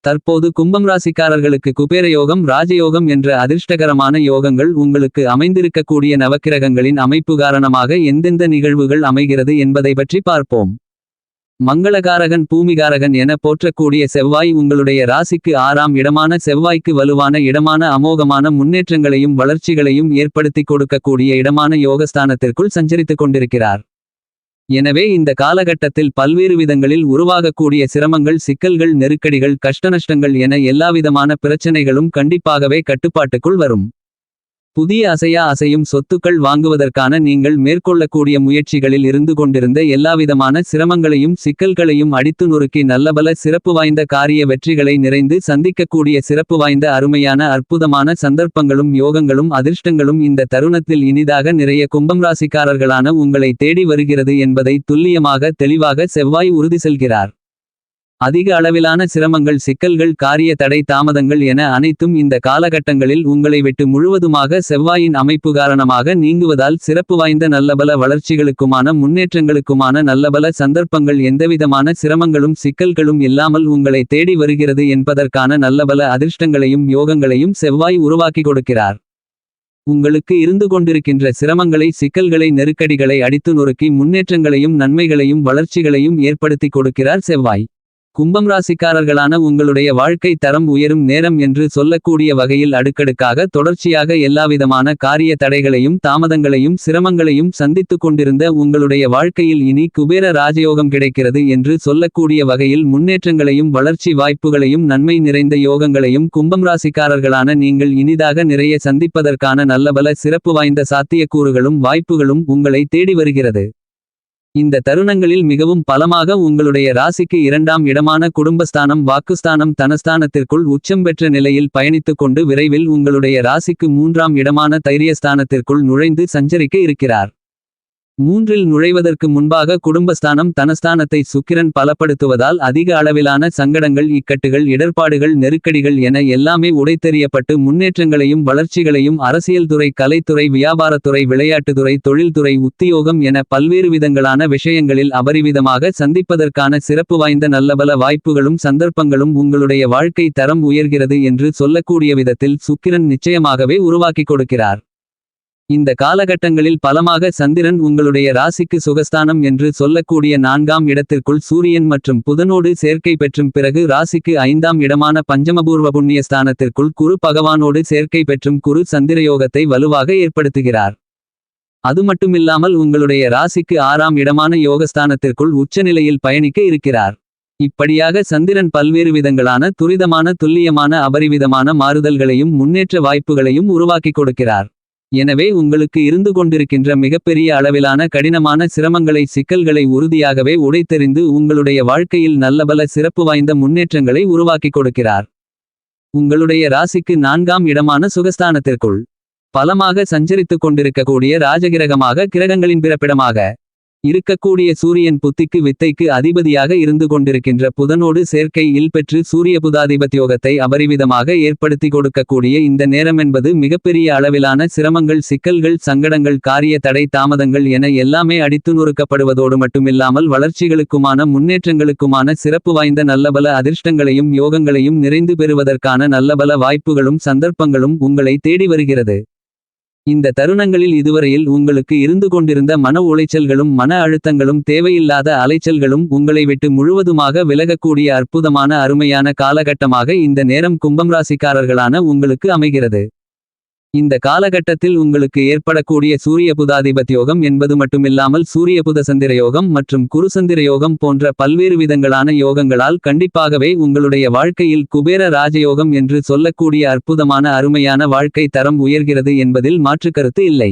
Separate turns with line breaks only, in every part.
தற்போது கும்பம் ராசிக்காரர்களுக்கு குபேர யோகம் ராஜயோகம் என்ற அதிர்ஷ்டகரமான யோகங்கள் உங்களுக்கு அமைந்திருக்கக்கூடிய நவக்கிரகங்களின் அமைப்பு காரணமாக எந்தெந்த நிகழ்வுகள் அமைகிறது என்பதை பற்றி பார்ப்போம். மங்களகாரகன் பூமிகாரகன் என போற்றக்கூடிய செவ்வாய் உங்களுடைய ராசிக்கு ஆறாம் இடமான செவ்வாய்க்கு வலுவான இடமான அமோகமான முன்னேற்றங்களையும் வளர்ச்சிகளையும் ஏற்படுத்திக் கொடுக்கக்கூடிய இடமான யோகஸ்தானத்திற்குள் சஞ்சரித்துக் கொண்டிருக்கிறார். எனவே இந்த காலகட்டத்தில் பல்வேறு விதங்களில் உருவாகக்கூடிய சிரமங்கள் சிக்கல்கள் நெருக்கடிகள் கஷ்டநஷ்டங்கள் என எல்லாவிதமான பிரச்சனைகளும் கண்டிப்பாகவே கட்டுப்பாட்டுக்குள் வரும். புதிய அசையா அசையும் சொத்துக்கள் வாங்குவதற்கான நீங்கள் மேற்கொள்ளக்கூடிய முயற்சிகளில் இருந்து கொண்டிருந்த எல்லாவிதமான சிரமங்களையும் சிக்கல்களையும் அடித்து நொறுக்கி நல்லபல சிறப்பு வாய்ந்த காரிய வெற்றிகளை நிறைந்து சந்திக்கக்கூடிய சிறப்பு வாய்ந்த அருமையான அற்புதமான சந்தர்ப்பங்களும் யோகங்களும் அதிர்ஷ்டங்களும் இந்த தருணத்தில் இனிதாக நிறைய கும்பம் ராசிக்காரர்களான உங்களை தேடி வருகிறது என்பதை துல்லியமாக தெளிவாக செவ்வாய் உறுதி செல்கிறார். அதிக அளவிலான சிரமங்கள் சிக்கல்கள் காரிய தடை தாமதங்கள் என அனைத்தும் இந்த காலகட்டங்களில் உங்களை விட்டு முழுவதுமாக செவ்வாயின் அமைப்பு காரணமாக நீங்குவதால் சிறப்பு வாய்ந்த நல்லபல வளர்ச்சிகளுக்குமான முன்னேற்றங்களுக்குமான நல்லபல சந்தர்ப்பங்கள் எந்தவிதமான சிரமங்களும் சிக்கல்களும் இல்லாமல் உங்களை தேடி வருகிறது என்பதற்கான நல்லபல அதிர்ஷ்டங்களையும் யோகங்களையும் செவ்வாய் உருவாக்கி கொடுக்கிறார். உங்களுக்கு இருந்து கொண்டிருக்கின்ற சிரமங்களை சிக்கல்களை நெருக்கடிகளை அடித்து நொறுக்கி முன்னேற்றங்களையும் நன்மைகளையும் வளர்ச்சிகளையும் ஏற்படுத்தி கொடுக்கிறார் செவ்வாய். கும்பம் ராசிக்காரர்களான உங்களுடைய வாழ்க்கை தரம் உயரும் நேரம் என்று சொல்லக்கூடிய வகையில் அடுக்கடுக்காக தொடர்ச்சியாக எல்லாவிதமான காரிய தடைகளையும் தாமதங்களையும் சிரமங்களையும் சந்தித்துக் கொண்டிருந்த உங்களுடைய வாழ்க்கையில் இனி குபேர ராஜயோகம் கிடைக்கிறது என்று சொல்லக்கூடிய வகையில் முன்னேற்றங்களையும் வளர்ச்சி வாய்ப்புகளையும் நன்மை நிறைந்த யோகங்களையும் கும்பம் ராசிக்காரர்களான நீங்கள் இனிதாக நிறைய சந்திப்பதற்கான நல்லபல சிறப்பு வாய்ந்த சாத்தியக்கூறுகளும் வாய்ப்புகளும் உங்களை தேடி வருகிறது. இந்த தருணங்களில் மிகவும் பலமாக உங்களுடைய ராசிக்கு இரண்டாம் இடமான குடும்பஸ்தானம் வாக்குஸ்தானம் தனஸ்தானத்திற்குள் உச்சம் பெற்ற நிலையில் பயணித்துக் கொண்டு விரைவில் உங்களுடைய ராசிக்கு மூன்றாம் இடமான தைரியஸ்தானத்திற்குள் நுழைந்து சஞ்சரிக்க இருக்கிறார். மூன்றில் நுழைவதற்கு முன்பாக குடும்பஸ்தானம் தனஸ்தானத்தை சுக்கிரன் பலப்படுத்துவதால் அதிக அளவிலான சங்கடங்கள் இக்கட்டுகள் இடர்பாடுகள் நெருக்கடிகள் என எல்லாமே உடைத்தெறியப்பட்டு முன்னேற்றங்களையும் வளர்ச்சிகளையும் அரசியல் துறை கலைத்துறை வியாபாரத்துறை விளையாட்டுத்துறை தொழில்துறை உத்தியோகம் என பல்வேறு விதங்களான விஷயங்களில் அபரிவிதமாக சந்திப்பதற்கான சிறப்பு வாய்ந்த நல்லபல வாய்ப்புகளும் சந்தர்ப்பங்களும் உங்களுடைய வாழ்க்கை தரம் உயர்கிறது என்று சொல்லக்கூடிய விதத்தில் சுக்கிரன் நிச்சயமாகவே உருவாக்கிக் கொடுக்கிறார். இந்த காலகட்டங்களில் பலமாக சந்திரன் உங்களுடைய ராசிக்கு சுகஸ்தானம் என்று சொல்லக்கூடிய நான்காம் இடத்திற்குள் சூரியன் மற்றும் புதனோடு சேர்க்கை பெற்றும் பிறகு ராசிக்கு ஐந்தாம் இடமான பஞ்சமபூர்வ புண்ணிய ஸ்தானத்திற்குள் குரு பகவானோடு சேர்க்கை பெற்றும் குரு சந்திரயோகத்தை வலுவாக ஏற்படுத்துகிறார். அது மட்டுமில்லாமல் உங்களுடைய ராசிக்கு ஆறாம் இடமான யோகஸ்தானத்திற்குள் உச்சநிலையில் பயணிக்க இருக்கிறார். இப்படியாக சந்திரன் பல்வேறு விதங்களான துரிதமான துல்லியமான அபரிவிதமான மாறுதல்களையும் முன்னேற்ற வாய்ப்புகளையும் உருவாக்கிக் கொடுக்கிறார். எனவே உங்களுக்கு இருந்து கொண்டிருக்கின்ற மிகப்பெரிய அளவிலான கடினமான சிரமங்களை சிக்கல்களை உறுதியாகவே உடைத்தெறிந்து உங்களுடைய வாழ்க்கையில் நல்லபல சிறப்பு வாய்ந்த முன்னேற்றங்களை உருவாக்கிக் கொடுக்கிறார். உங்களுடைய ராசிக்கு நான்காம் இடமான சுகஸ்தானத்திற்குள் பலமாக சஞ்சரித்துக் கொண்டிருக்கக்கூடிய ராஜகிரகமாக கிரகங்களின் பிறப்பிடமாக இருக்கக்கூடிய சூரியன் புத்திக்கு வித்தைக்கு அதிபதியாக இருந்து கொண்டிருக்கின்ற புதனோடு சேர்க்கை இல் பெற்று சூரிய புதாதிபத்தியோகத்தை அபரிவிதமாக ஏற்படுத்தி கொடுக்கக்கூடிய இந்த நேரம் என்பது மிகப்பெரிய அளவிலான சிரமங்கள் சிக்கல்கள் சங்கடங்கள் காரிய தடை தாமதங்கள் என எல்லாமே அடித்து நொறுக்கப்படுவதோடு மட்டுமில்லாமல் வளர்ச்சிகளுக்குமான முன்னேற்றங்களுக்குமான சிறப்பு வாய்ந்த நல்லபல அதிர்ஷ்டங்களையும் யோகங்களையும் நிறைந்து பெறுவதற்கான நல்லபல வாய்ப்புகளும் சந்தர்ப்பங்களும் உங்களை தேடி வருகிறது. இந்த தருணங்களில் இதுவரையில் உங்களுக்கு இருந்து கொண்டிருந்த மன உளைச்சல்களும் மன அழுத்தங்களும் தேவையில்லாத அலைச்சல்களும் உங்களை விட்டு முழுவதுமாக விலகக்கூடிய அற்புதமான அருமையான காலகட்டமாக இந்த நேரம் கும்பம் ராசிக்காரர்களான உங்களுக்கு அமைகிறது. இந்த காலகட்டத்தில் உங்களுக்கு ஏற்படக்கூடிய சூரிய புதாதிபத்தியோகம் என்பது மட்டுமில்லாமல் சூரிய புத சந்திர யோகம் மற்றும் குருசந்திர யோகம் போன்ற பல்வேறு விதங்களான யோகங்களால் கண்டிப்பாகவே உங்களுடைய வாழ்க்கையில் குபேர ராஜயோகம் என்று சொல்லக்கூடிய அற்புதமான அருமையான வாழ்க்கை தரம் உயர்கிறது என்பதில் மாற்றுக்கருத்து இல்லை.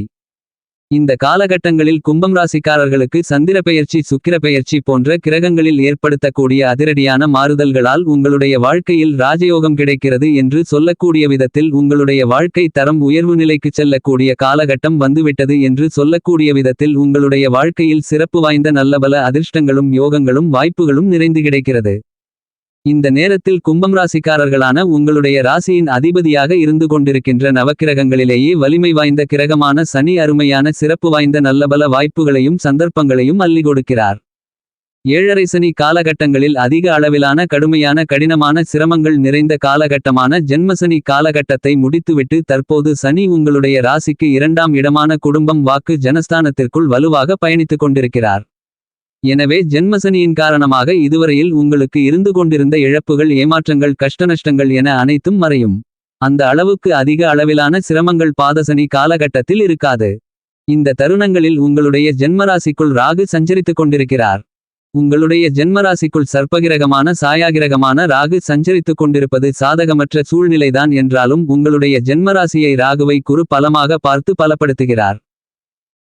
இந்த காலகட்டங்களில் கும்பம் ராசிக்காரர்களுக்கு சந்திர பெயர்ச்சி சுக்கிர பெயர்ச்சி போன்ற கிரகங்களில் ஏற்படுத்தக்கூடிய அதிரடியான மாறுதல்களால் உங்களுடைய வாழ்க்கையில் ராஜயோகம் கிடைக்கிறது என்று சொல்லக்கூடிய விதத்தில் உங்களுடைய வாழ்க்கை தரம் உயர்வு நிலைக்கு செல்லக்கூடிய காலகட்டம் வந்துவிட்டது என்று சொல்லக்கூடிய விதத்தில் உங்களுடைய வாழ்க்கையில் சிறப்பு வாய்ந்த நல்லபல அதிர்ஷ்டங்களும் யோகங்களும் வாய்ப்புகளும் நிறைந்து கிடைக்கிறது. இந்த நேரத்தில் கும்பம் ராசிக்காரர்களான உங்களுடைய ராசியின் அதிபதியாக இருந்து கொண்டிருக்கின்ற நவக்கிரகங்களிலேயே வலிமை வாய்ந்த கிரகமான சனி அருமையான சிறப்பு வாய்ந்த நல்லபல வாய்ப்புகளையும் சந்தர்ப்பங்களையும் அள்ளி கொடுக்கிறார். ஏழரை சனி காலகட்டங்களில் அதிக அளவிலான கடுமையான கடினமான சிரமங்கள் நிறைந்த காலகட்டமான ஜென்மசனி காலகட்டத்தை முடித்துவிட்டு தற்போது சனி உங்களுடைய ராசிக்கு இரண்டாம் இடமான குடும்பம் வாக்கு ஜனஸ்தானத்திற்குள் வலுவாக பயணித்துக் கொண்டிருக்கிறார். எனவே ஜென்மசனியின் காரணமாக இதுவரையில் உங்களுக்கு இருந்து கொண்டிருந்த இழப்புகள் ஏமாற்றங்கள் கஷ்டநஷ்டங்கள் என அனைத்தும் மறையும். அந்த அளவுக்கு அதிக அளவிலான சிரமங்கள் பாதசனி காலகட்டத்தில் இருக்காது. இந்த தருணங்களில் உங்களுடைய ஜென்மராசிக்குள் ராகு சஞ்சரித்துக் கொண்டிருக்கிறார். உங்களுடைய ஜென்மராசிக்குள் சர்ப்பகிரகமான சாயாகிரகமான ராகு சஞ்சரித்துக் கொண்டிருப்பது சாதகமற்ற சூழ்நிலைதான் என்றாலும் உங்களுடைய ஜென்மராசியை ராகுவை குறு பலமாக பார்த்து பலப்படுத்துகிறார்.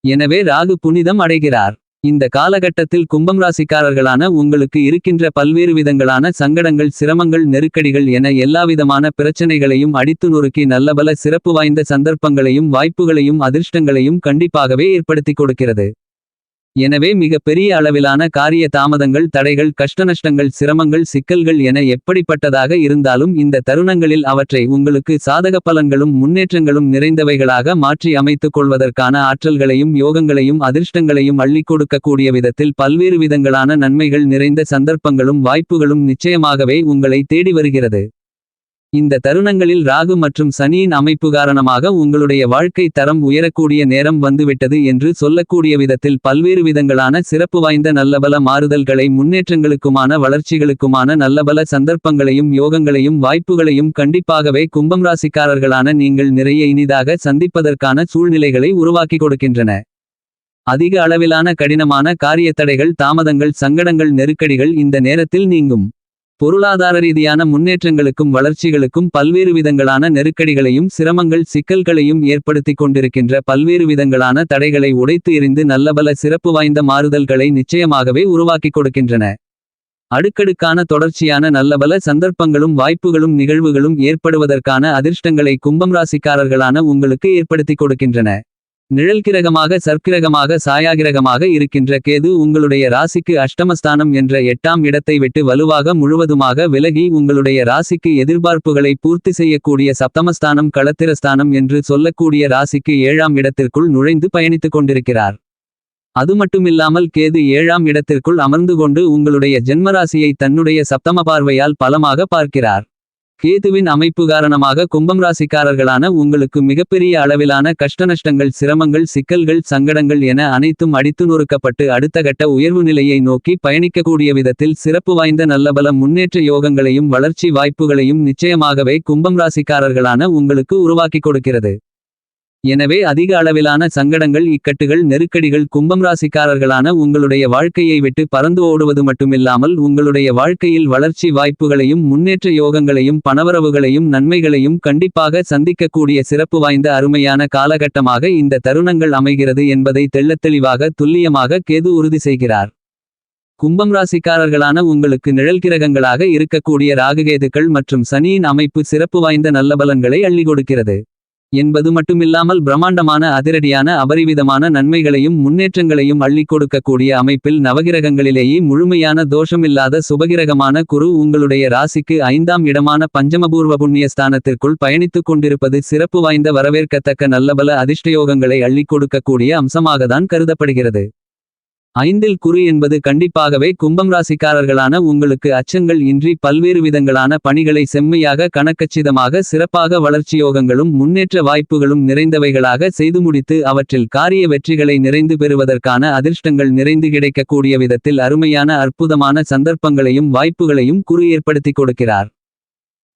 எனவே ராகு புனிதம் அடைகிறார். இந்த காலகட்டத்தில் கும்பம் ராசிக்காரர்களான உங்களுக்கு இருக்கின்ற பல்வேறு விதங்களான சங்கடங்கள் சிரமங்கள் நெருக்கடிகள் என எல்லாவிதமான பிரச்சனைகளையும் அடித்து நொறுக்கி நல்லபல சிறப்பு வாய்ந்த சந்தர்ப்பங்களையும் வாய்ப்புகளையும் அதிர்ஷ்டங்களையும் கண்டிப்பாகவே ஏற்படுத்திக் கொடுக்கிறது. எனவே மிக பெரிய அளவிலான காரிய தாமதங்கள் தடைகள் கஷ்டநஷ்டங்கள் சிரமங்கள் சிக்கல்கள் என எப்படிப்பட்டதாக இருந்தாலும் இந்த தருணங்களில் அவற்றை உங்களுக்கு சாதக பலன்களும் முன்னேற்றங்களும் நிறைந்தவைகளாக மாற்றி அமைத்துக் கொள்வதற்கான ஆற்றல்களையும் யோகங்களையும் அதிர்ஷ்டங்களையும் அள்ளிக் கொடுக்கக்கூடிய விதத்தில் பல்வேறு விதங்களான நன்மைகள் நிறைந்த சந்தர்ப்பங்களும் வாய்ப்புகளும் நிச்சயமாகவே உங்களை தேடி வருகிறது. இந்த தருணங்களில் ராகு மற்றும் சனியின் அமைப்பு காரணமாக உங்களுடைய வாழ்க்கை தரம் உயரக்கூடிய நேரம் வந்துவிட்டது என்று சொல்லக்கூடிய விதத்தில் பல்வேறு விதங்களான சிறப்பு வாய்ந்த நல்லபல மாறுதல்களை முன்னேற்றங்களுக்குமான வளர்ச்சிகளுக்குமான நல்லபல சந்தர்ப்பங்களையும் யோகங்களையும் வாய்ப்புகளையும் கண்டிப்பாகவே கும்பம் ராசிக்காரர்களான நீங்கள் நிறைய இனிதாக சந்திப்பதற்கான சூழ்நிலைகளை உருவாக்கி கொடுக்கின்றன. அதிக அளவிலான கடினமான காரியத்தடைகள் தாமதங்கள் சங்கடங்கள் நெருக்கடிகள் இந்த நேரத்தில் நீங்கும். பொருளாதார ரீதியான முன்னேற்றங்களுக்கும் வளர்ச்சிகளுக்கும் பல்வேறு விதங்களான நெருக்கடிகளையும் சிரமங்கள் சிக்கல்களையும் ஏற்படுத்திக் கொண்டிருக்கின்ற பல்வேறு விதங்களான தடைகளை உடைத்து எறிந்து நல்லபல சிறப்பு வாய்ந்த மாறுதல்களை நிச்சயமாகவே உருவாக்கிக் கொடுக்கின்றன. அடுக்கடுக்கான தொடர்ச்சியான நல்லபல சந்தர்ப்பங்களும் வாய்ப்புகளும் நிகழ்வுகளும் ஏற்படுவதற்கான அதிர்ஷ்டங்களை கும்பம் ராசிக்காரர்களான உங்களுக்கு ஏற்படுத்திக் கொடுக்கின்றன. நிழல்கிரகமாக சர்க்கிரகமாக சாயாகிரகமாக இருக்கின்ற கேது உங்களுடைய ராசிக்கு அஷ்டமஸ்தானம் என்ற எட்டாம் இடத்தை விட்டு வலுவாக முழுவதுமாக விலகி உங்களுடைய ராசிக்கு எதிர்பார்ப்புகளை பூர்த்தி செய்யக்கூடிய சப்தமஸ்தானம் களத்திரஸ்தானம் என்று சொல்லக்கூடிய ராசிக்கு ஏழாம் இடத்திற்குள் நுழைந்து பயணித்துக் கொண்டிருக்கிறார். அது மட்டுமில்லாமல் கேது ஏழாம் இடத்திற்குள் அமர்ந்து கொண்டு உங்களுடைய ஜென்மராசியை தன்னுடைய சப்தம பார்வையால் பலமாக பார்க்கிறார். கேதுவின் அமைப்பு காரணமாக கும்பம் ராசிக்காரர்களான உங்களுக்கு மிகப்பெரிய அளவிலான கஷ்டநஷ்டங்கள் சிரமங்கள் சிக்கல்கள் சங்கடங்கள் என அனைத்தும் அடித்து நொறுக்கப்பட்டு அடுத்த கட்ட உயர்வு நிலையை நோக்கி பயணிக்கக்கூடிய விதத்தில் சிறப்பு வாய்ந்த நல்லபல முன்னேற்ற யோகங்களையும் வளர்ச்சி வாய்ப்புகளையும் நிச்சயமாகவே கும்பம் ராசிக்காரர்களான உங்களுக்கு உருவாக்கிக் கொடுக்கிறது. எனவே அதிக அளவிலான சங்கடங்கள் இக்கட்டுகள் நெருக்கடிகள் கும்பம் ராசிக்காரர்களான உங்களுடைய வாழ்க்கையை விட்டு பறந்து ஓடுவது மட்டுமில்லாமல் உங்களுடைய வாழ்க்கையில் வளர்ச்சி வாய்ப்புகளையும் முன்னேற்ற யோகங்களையும் பணவரவுகளையும் நன்மைகளையும் கண்டிப்பாக சந்திக்கக்கூடிய சிறப்பு வாய்ந்த அருமையான காலகட்டமாக இந்த தருணங்கள் அமைகிறது என்பதை தெள்ளத்தெளிவாக துல்லியமாக கேது உறுதி செய்கிறார். கும்பம் ராசிக்காரர்களான உங்களுக்கு நிழல்கிரகங்களாக இருக்கக்கூடிய ராகுகேதுக்கள் மற்றும் சனியின் அமைப்பு சிறப்பு வாய்ந்த நல்ல பலன்களை அள்ளி கொடுக்கிறது. என்பது மட்டுமில்லாமல் பிரம்மாண்டமான அதிரடியான அபரிவிதமான நன்மைகளையும் முன்னேற்றங்களையும் அள்ளிக் கொடுக்கக்கூடிய அமைப்பில் நவகிரகங்களிலேயே முழுமையான தோஷமில்லாத சுபகிரகமான குரு உங்களுடைய ராசிக்கு ஐந்தாம் இடமான பஞ்சமபூர்வ புண்ணியஸ்தானத்திற்குள் பயணித்துக் கொண்டிருப்பது சிறப்பு வாய்ந்த வரவேற்கத்தக்க நல்லபல அதிர்ஷ்டயோகங்களை அள்ளிக் கொடுக்கக்கூடிய அம்சமாகத்தான் கருதப்படுகிறது. ஐந்தில் குரு என்பது கண்டிப்பாகவே கும்பம் ராசிக்காரர்களான உங்களுக்கு அச்சங்கள் இன்றி பல்வேறு விதங்களான பணிகளை செம்மையாக கணக்கச்சிதமாக சிறப்பாக வளர்ச்சியோகங்களும் முன்னேற்ற வாய்ப்புகளும் நிறைந்தவைகளாக செய்து முடித்து அவற்றில் காரிய வெற்றிகளை நிறைந்து பெறுவதற்கான அதிர்ஷ்டங்கள் நிறைந்து கிடைக்கக்கூடிய விதத்தில் அருமையான அற்புதமான சந்தர்ப்பங்களையும் வாய்ப்புகளையும் குரு ஏற்படுத்திக் கொடுக்கிறார்.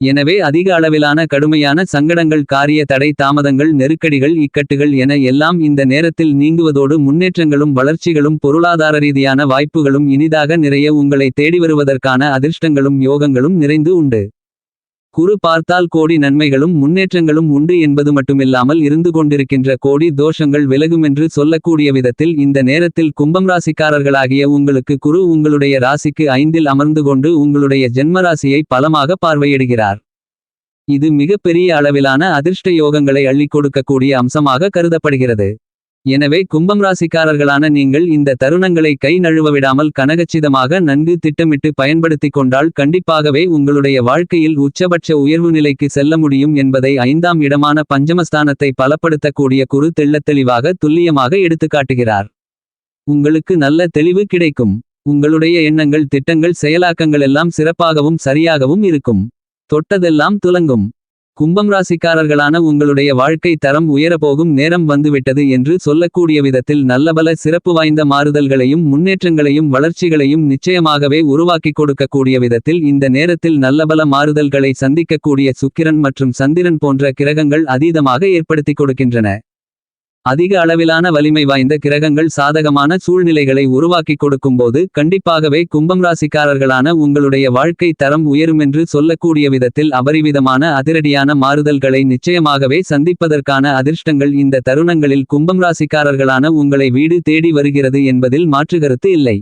எனவே அதிக அளவிலான கடுமையான சங்கடங்கள் காரிய தடை தாமதங்கள் நெருக்கடிகள் இக்கட்டுகள் என எல்லாம் இந்த நேரத்தில் நீங்குவதோடு முன்னேற்றங்களும் வளர்ச்சிகளும் பொருளாதார ரீதியான வாய்ப்புகளும் இனிதாக நிறைய உங்களை தேடி வருவதற்கான அதிர்ஷ்டங்களும் யோகங்களும் நிறைந்து உண்டு. குரு பார்த்தால் கோடி நன்மைகளும் முன்னேற்றங்களும் உண்டு என்பது மட்டுமில்லாமல் இருந்து கொண்டிருக்கின்ற கோடி தோஷங்கள் விலகுமென்று சொல்லக்கூடிய விதத்தில் இந்த நேரத்தில் கும்பம் ராசிக்காரர்களாகிய உங்களுக்கு குரு உங்களுடைய ராசிக்கு ஐந்தில் அமர்ந்து கொண்டு உங்களுடைய ஜென்மராசியை பலமாக பார்வையிடுகிறார். இது மிகப்பெரிய அளவிலான அதிர்ஷ்ட யோகங்களை அள்ளிக் கொடுக்கக்கூடிய அம்சமாக கருதப்படுகிறது. எனவே கும்பம் ராசிக்காரர்களான நீங்கள் இந்த தருணங்களை கை நழுவ விடாமல் கனகச்சிதமாக நன்கு திட்டமிட்டு பயன்படுத்திக் கொண்டால் கண்டிப்பாகவே உங்களுடைய வாழ்க்கையில் உச்சபட்ச உயர்வு நிலைக்கு செல்ல முடியும் என்பதை ஐந்தாம் இடமான பஞ்சமஸ்தானத்தை பலப்படுத்தக்கூடிய குரு தெள்ளத்தெளிவாக துல்லியமாக எடுத்துக்காட்டுகிறார் உங்களுக்கு நல்ல தெளிவு கிடைக்கும் உங்களுடைய எண்ணங்கள் திட்டங்கள் செயலாக்கங்கள் எல்லாம் சிறப்பாகவும் சரியாகவும் இருக்கும். தொட்டதெல்லாம் துலங்கும். கும்பம் ராசிக்காரர்களான உங்களுடைய வாழ்க்கை தரம் உயரப்போகும் நேரம் வந்துவிட்டது என்று சொல்லக்கூடிய விதத்தில் நல்லபல சிறப்பு வாய்ந்த மாறுதல்களையும் முன்னேற்றங்களையும் வளர்ச்சிகளையும் நிச்சயமாகவே உருவாக்கிக் கொடுக்கக்கூடிய விதத்தில் இந்த நேரத்தில் நல்லபல மாறுதல்களை சந்திக்கக்கூடிய சுக்கிரன் மற்றும் சந்திரன் போன்ற கிரகங்கள் அதீதமாக ஏற்படுத்திக் கொடுக்கின்றன. அதிக அளவிலான வலிமை வாய்ந்த கிரகங்கள் சாதகமான சூழ்நிலைகளை உருவாக்கிக் கொடுக்கும்போது கண்டிப்பாகவே கும்பம் ராசிக்காரர்களான உங்களுடைய வாழ்க்கை தரம் உயருமென்று சொல்லக்கூடிய விதத்தில் அபரிவிதமான அதிரடியான மாறுதல்களை நிச்சயமாகவே சந்திப்பதற்கான அதிர்ஷ்டங்கள் இந்த தருணங்களில் கும்பம் ராசிக்காரர்களான உங்களை வீடு தேடி வருகிறது என்பதில் மாற்றுகருத்து இல்லை.